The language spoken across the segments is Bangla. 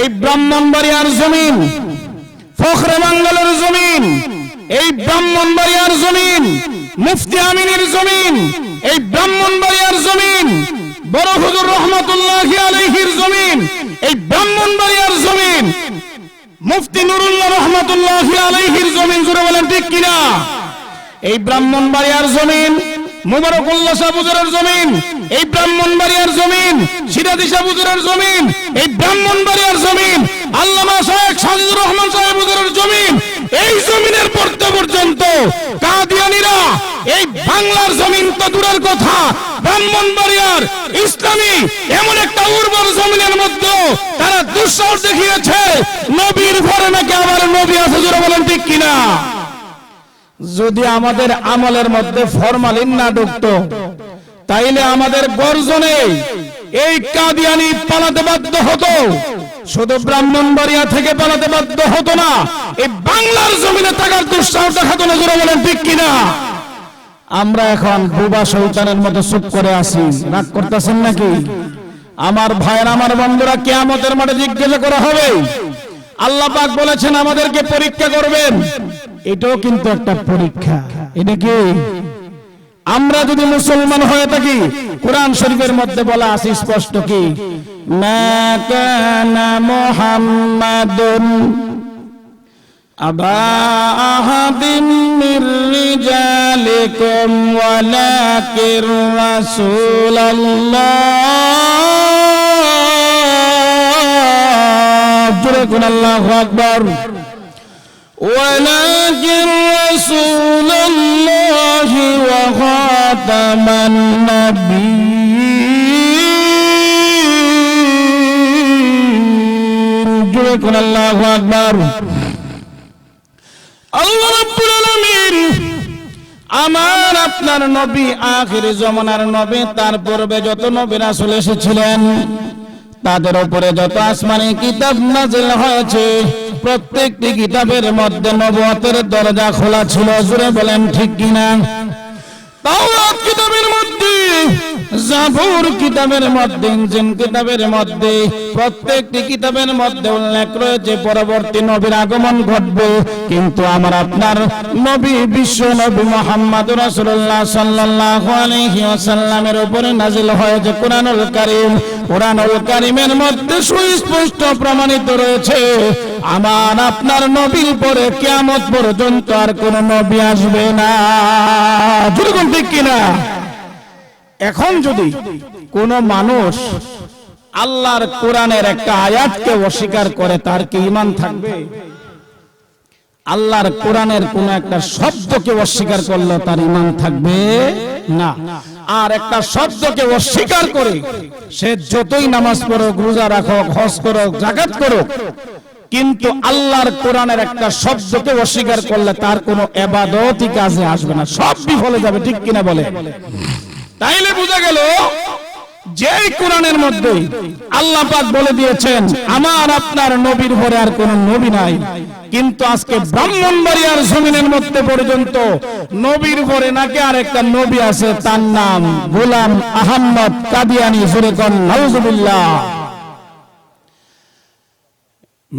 এই ব্রাহ্মণবাড়িয়ার জমিন, ফখরে বাঙ্গালের জমিন, এই ব্রাহ্মণবাড়িয়ার জমিন, মুফতি আমিনের জমিন, এই ব্রাহ্মণবাড়িয়ার জমিন, বড় হুজুর রহমতুল্লাহ আলহির জমিন, এই ব্রাহ্মণবাড়িয়ার জমিন, মুফতি নুরুল্লাহ রহমতুল্লাহ আলহির জমিন জুড়ে বলেন ঠিক কিনা? এই ব্রাহ্মণবাড়িয়ার জমিন মুবারকুল্লাহ সাবুজুরের জমিন, এই ব্রাহ্মণবাড়িয়ার জমিন, সিরাজি সাবুজুরের জমিন, এই ব্রাহ্মণবাড়িয়ার জমিন, আল্লামা শাহেখ সাজিদুর রহমান সাহেব জমিন, এই জমিনের পড়তে পর্যন্ত কাদিয়ানিরা এই বাংলার জমিন তো দূরের কথা, ব্রাহ্মণবাড়িয়ার ইসলামী এমন একটা উর্বর জমিনের মধ্যে তারা দুঃসাহস দেখিয়েছে, নবীর ঘরে নাকি আবার নবী আছে, জোরে বলেন ঠিক কিনা? যদি আমাদের আমলের মধ্যে ফরমালিন না ঢুকতো, তাইলে আমাদের গর্জনে এই কাদিয়ানি পালাতে বাধ্য হতো। শুধু ব্রাহ্মণবাড়িয়া থেকে পালাতে বাধ্য হতো না, এই বাংলার জমিনে থাকার দুঃসাহস দেখাতো না, জোরে বলেন, ঠিক কিনা? আমরা এখন বুবা শৈতানের মতো চুপ করে আছি। রাগ করতেছেন নাকি? আমার ভাইয়ের, আমার বন্ধুরা কেয়ামতের মাঠে জিজ্ঞাসা করা হবে। আল্লাহ পাক বলেছেন, আমাদেরকে পরীক্ষা করবেন। এটাও কিন্তু একটা পরীক্ষা। এটা কি? আমরা যদি মুসলমান হয়ে থাকি, কোরআন শরীফের মধ্যে বলা আছে স্পষ্ট কি? মুহাম্মাদুন আল্লাহু আকবার। ولكن رسول الله وخاتم النبيين جزاكم الله أكبر আল্লাহ রাব্বুল আলামিন আমার আপনার নবী আখির জমানার নবী তার পূর্বে যত নবী রাসূল এসেছিলেন তাদের উপরে যত আসমানি কিতাব নাজিল হয়েছে প্রত্যেকটি কিতাবের মধ্যে নবুয়তের দরজা খোলা ছিল, জুড়ে বলেন, ঠিক কিনা? তাওরাত কিতাবের মধ্যে জাবুর কিতাবের মধ্যে, ইনজিল কিতাবের মধ্যে, প্রত্যেকটি কিতাবের মধ্যে উল্লেখ রয়েছে, পরবর্তী নবীর আগমন ঘটবে। কিন্তু আমার আপনার নবী, বিশ্ব নবী মোহাম্মদ রাসূলুল্লাহ সাল্লাল্লাহু আলাইহি ওয়াসাল্লামের উপরে নাজিল হয়েছে কোরআনুল কারীম। কোরআনুল কারীমের মধ্যে সুস্পষ্ট প্রমাণিত রয়েছে। আমার আপনার নবীর পরে কিয়ামত পর্যন্ত আর কোন নবী আসবে না। যেরকম ঠিক কিনা? এখন যদি কোন মানুষ আল্লাহর কোরআনের একটা আয়াতকে অস্বীকার করে, তার কি ইমান থাকবে? আল্লাহর কোরআনের কোন একটা শব্দকে অস্বীকার করলে তার ইমান থাকবে না। আর একটা শব্দকে অস্বীকার করে সে যতই নামাজ পড়ো রোজা রাখো হজ করো জাকাত করো কিন্তু আল্লাহর কোরআনের একটা শব্দকে অস্বীকার করলে তার কোনো এবাদতই কাজে আসবে না। সব বিফলে যাবে, ঠিক কিনা বলে? তাইলে বোঝা গেল যে কোরআনের মধ্যে আল্লাহ পাক বলে দিয়েছেন, আমার আপনার নবীর পরে আর কোন নবী নাই। কিন্তু আজকে ব্রাহ্মণবাড়িয়ার জমিনের মধ্যে পর্যন্ত নবীর পরে নাকি আর একটা নবী আছে, তার নাম গোলাম আহম্মদ কাদিয়ানি। সুরেকন নাউজুবিল্লাহ।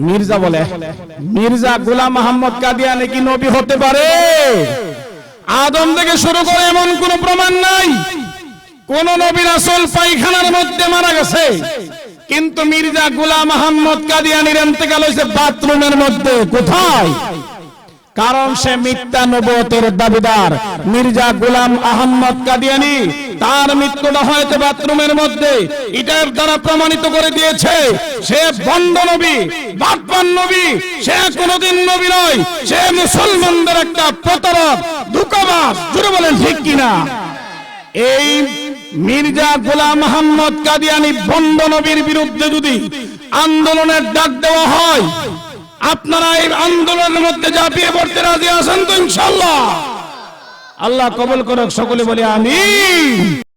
মির্জা বলে, মির্জা গোলাম আহম্মদ কাদিয়ানি কি নবী হতে পারে? আদম থেকে শুরু করে এমন কোন প্রমাণ নাই। কোন নবীর আসল পায়খানার মধ্যে মারা গেছে। কিন্তু মির্জা গুলাম আহম্মদ কাদিয়ানির এন্তেকাল হয়েছে বাথরুমের মধ্যে। কোথায়? কারণ সে মিথ্যা নবতের দাবিদার। মির্জা গুলাম আহম্মদ কাদিয়ানি তার মৃত্যুটা হয়েছে বাথরুমের মধ্যে। এটার দ্বারা প্রমাণিত করে দিয়েছে, সে বন্ড নবী বাটপান নবী, সে কোনোদিন নবী নয়, সে মুসলমানদের একটা প্রতারক, ধোকাবাজ জুড়ে বলেন ঠিক কিনা? এই মির্জা গোলাম মোহাম্মদ কাদিয়ানি বন্ড নবীর বিরুদ্ধে যদি আন্দোলনের ডাক দেওয়া হয়, আপনারা এই আন্দোলনের মধ্যে ঝাঁপিয়ে পড়তে রাজি আছেন তো ইনশাল্লাহ আল্লাহ কবল করক, সকলে বলে আমি